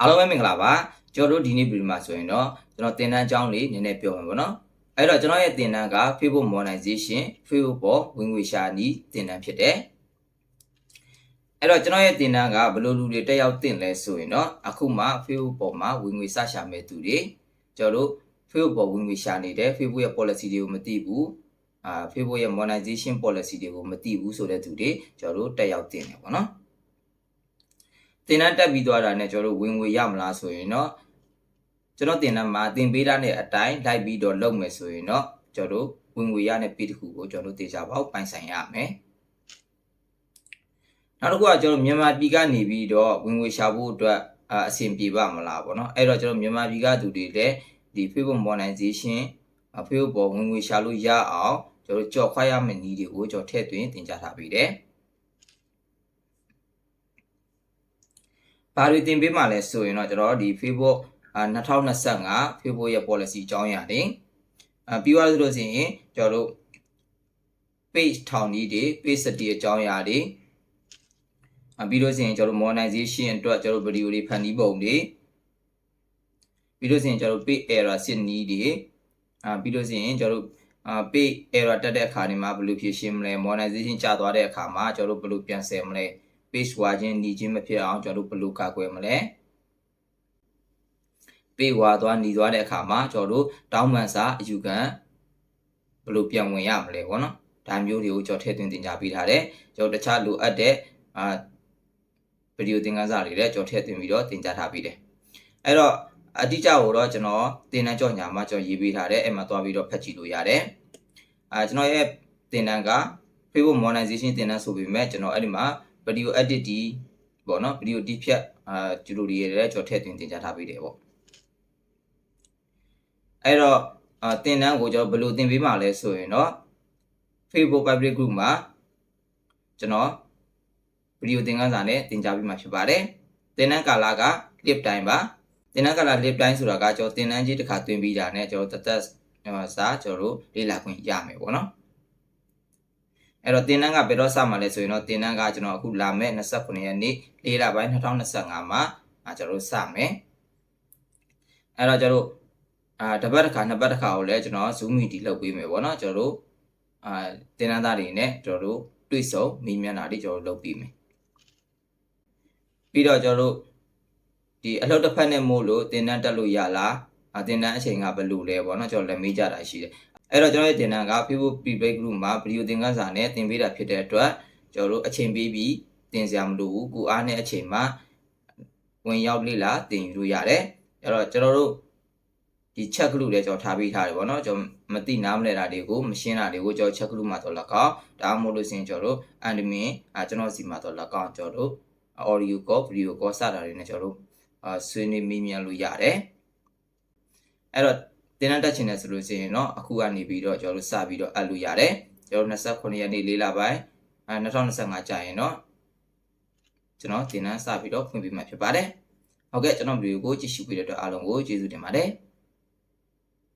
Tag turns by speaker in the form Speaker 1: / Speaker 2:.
Speaker 1: အားလုံးပဲမင်္ဂလာပါကျွန်တော်တို့ဒီနေ့ဗီဒီယိုမှာဆိုရင်တော့ကျွန်တော်သင်တန်းအကြောင်းလေးနည်းနည်းပြောမှာပေါ့နော်အဲ့တော့ကျွန်တော်ရဲ့သင်တန်းက Facebook monetization Facebook ပေါ်ဝင်ငွေရှာနည်းသင်တန်းဖြစ်တယ်အဲ့တော့ကျွန်တော်ရဲ့သင်တန်းကဘယ်လိုလူတွေတက်ရောက်သင်လဲဆိုရင်တော့အခုမှ Facebook ပေါ်မှာဝင်ငွေစရှာမဲ့သူတွေကျွန်တော်တို့ Facebook ပေါ်ဝင်ငွေရှာနေတဲ့ Facebook ရဲ့ policy တွေကိုမသိဘူးအာ Facebook ရဲ့ monetization policy တွေကိုမသိဘူးဆိုတဲ့သူတွေကျွန်တော်တို့တက်ရောက်သင်တယ်ပေါ့နော် တင်တန်းတက်ပြီးသွားတာနဲ့ကျွန်တော်တို့ဝင်ငွေရမလားဆိုရင်တော့ကျွန်တော်တင်တန်းမှာတင်ပေးတာနဲ့အတိုင်းလိုက်ပြီးတော့လုပ်မယ်ဆိုရင်တော့ကျွန်တော်တို့ဝင်ငွေရတဲ့ပြည်တစ်ခုကိုကျွန်တော်တို့တေချာပေါက်ပိုင်ဆိုင်ရမယ်နောက်တစ်ခုကကျွန်တော်မြန်မာပြည်ကနေပြီးတော့ဝင်ငွေရှာဖို့အတွက်အအဆင်ပြေပါမလားပေါ့နော်အဲ့တော့ကျွန်တော်မြန်မာပြည်ကသူတွေလည်းဒီ Facebook monetization Facebook ပေါ်ဝင်ငွေရှာလို့ရအောင်ကျွန်တော်တို့ကြော်ခွာရမယ့်နည်းတွေကိုကျွန်တော်ထည့်သွင်းသင်ကြားထားပေးတယ် ဘာတွေတင်ပေးမှလဲဆိုရင်တော့ကျွန်တော်ဒီ Facebook အာ2025 Facebook ရဲ့ policy အကြောင်းအရာတွေအာပြီးသွားလို့ဆိုရင်ကျွန်တော်တို့ page ထောင်ကြီးတွေ page စတီအကြောင်းအရာတွေအာပြီးလို့ဆိုရင်ကျွန်တော်တို့ monetization အတွက်ကျွန်တော်တို့ video တွေဖန်တီးပုံတွေပြီးလို့ဆိုရင်ကျွန်တော်တို့ page error စစ်နည်းတွေအာပြီးလို့ဆိုရင်ကျွန်တော်တို့အာ page error တက်တဲ့အခါတွေမှာဘယ်လိုဖြေရှင်းမလဲ monetization ကျသွားတဲ့အခါမှာကျွန်တော်တို့ဘယ်လိုပြန်ဆယ်မလဲ page ဝါခြင်းညီခြင်းမဖြစ်အောင်ကျွန်တော်တို့ဘယ်လိုကာကွယ်မလဲပေးဝါသွားညီသွားတဲ့အခါမှာကျွန်တော်တို့တောင်းပန်စာအယူခံဘယ်လိုပြန်ဝင်ရမလဲပေါ့နော်ဒါမျိုးတွေကိုကျွန်တော်ထည့်သွင်းတင်ပြပေးထားတယ်ကျွန်တော်တခြားလိုအပ်တဲ့အာဗီဒီယိုသင်ခန်းစာတွေလည်းကျွန်တော်ထည့်သွင်းပြီးတော့တင်ကြားထားပေးတယ်အဲ့တော့အတိအကျကိုတော့ကျွန်တော်သင်တန်းကြော်ညာမှာကျွန်တော်ရေးပေးထားတယ်အဲ့မှာသွားပြီးတော့ဖတ်ကြည့်လို့ရတယ်အာကျွန်တော်ရဲ့သင်တန်းက Facebook monetization သင်တန်းဆိုပေမဲ့ကျွန်တော်အဲ့ဒီမှာ video edit ဒီပေါ့နော် video ဒီဖြတ်အာကျူလိုတွေလည်းကျွန်တော်ထည့်သွင်းသင်ကြားထားပေးတယ်ပေါ့အဲ့တော့အာသင်တန်းကိုကျွန်တော်ဘယ်လိုသင်ပေးမှာလဲဆိုရင်တော့ Facebook public group မှာကျွန်တော်ဗီဒီယိုသင်ခန်းစာနဲ့သင်ကြားပေးမှာဖြစ်ပါတယ်သင်တန်းကာလက clip time ပါသင်တန်းကာလ clip time ဆိုတာကကျွန်တော်သင်တန်းကြီးတစ်ခါသွင်းပြီးတာနဲ့ကျွန်တော်တသက်စာကျွန်တော်တို့လေ့လာခွင့်ရမယ်ပေါ့နော် အဲ့တော့တင်နန်းကဘယ်တော့စမှာလဲဆိုရင်တော့တင်နန်းကကျွန်တော်အခုလာမဲ့29ရက်နေ့၄လပိုင်း2025မှာအာကျွန်တော်တို့စမယ်အဲ့တော့ကျွန်တော်တို့အာတစ်ပတ်တစ်ခါနှစ်ပတ်တစ်ခါကိုလည်းကျွန်တော် Zoom meeting လုပ်ပေးမယ်ပေါ့နော်ကျွန်တော်တို့အာတင်နန်းသားတွေနဲ့ကျွန်တော်တို့တွေ့ဆုံမိမျက်နှာတွေကျွန်တော်တို့လုပ်ပေးမယ်ပြီးတော့ကျွန်တော်တို့ဒီအလှုပ်တစ်ဖက်နဲ့မို့လို့တင်နန်းတက်လို့ရလားအတင်နန်းအချိန်ကဘယ်လိုလဲပေါ့နော်ကျွန်တော်လည်းမေးကြတာရှိတယ် အဲ့တော့ကျွန်တော်ရဲ့တင်တန်းက Facebook Private Group မှာဗီဒီယိုသင်ခန်းစာနဲ့သင်ပေးတာဖြစ်တဲ့အတွက်ကျွန်တော်တို့အချိန်ပေးပြီးသင်စရာမလိုဘူးကိုအားနဲ့အချိန်မှာဝင်ရောက်လေ့လာသင်ယူလို့ရတယ်အဲ့တော့ကျွန်တော်တို့ဒီ check လို့လည်းကျွန်တော်ထားပေးထားတယ်ဗောနော်ကျွန်တော်မသိနားမလဲတာတွေကိုမရှင်းတာတွေကိုကျွန်တော် check လို့မှာတော့လကောက်ဒါမှမဟုတ်လို့စင်ကျွန်တော်တို့ admin အာကျွန်တော်စီမှာတော့လကောက်ကျွန်တော်တို့ audio call video call စတာတွေနဲ့ကျွန်တော်တို့အာဆွေးနွေးမေးမြန်းလို့ရတယ်အဲ့တော့ တင်တန်းတက်ချင်တယ်ဆိုလို့ရှိရင်တော့အခုကနေပြီးတော့ကျွန်တော်တို့စပြီးတော့အပ်လို့ရတယ်ကျွန်တော်29ရက်နေ့၄လပိုင်းအဲ2025ကြာရင်တော့ကျွန်တော်တင်တန်းစပြီးတော့ဖွင့်ပေးမှာဖြစ်ပါတယ်ဟုတ်ကဲ့ကျွန်တော်ဗီဒီယိုကိုကြည့်ရှုပေးတဲ့အတွက်အားလုံးကိုကျေးဇူးတင်ပါတယ်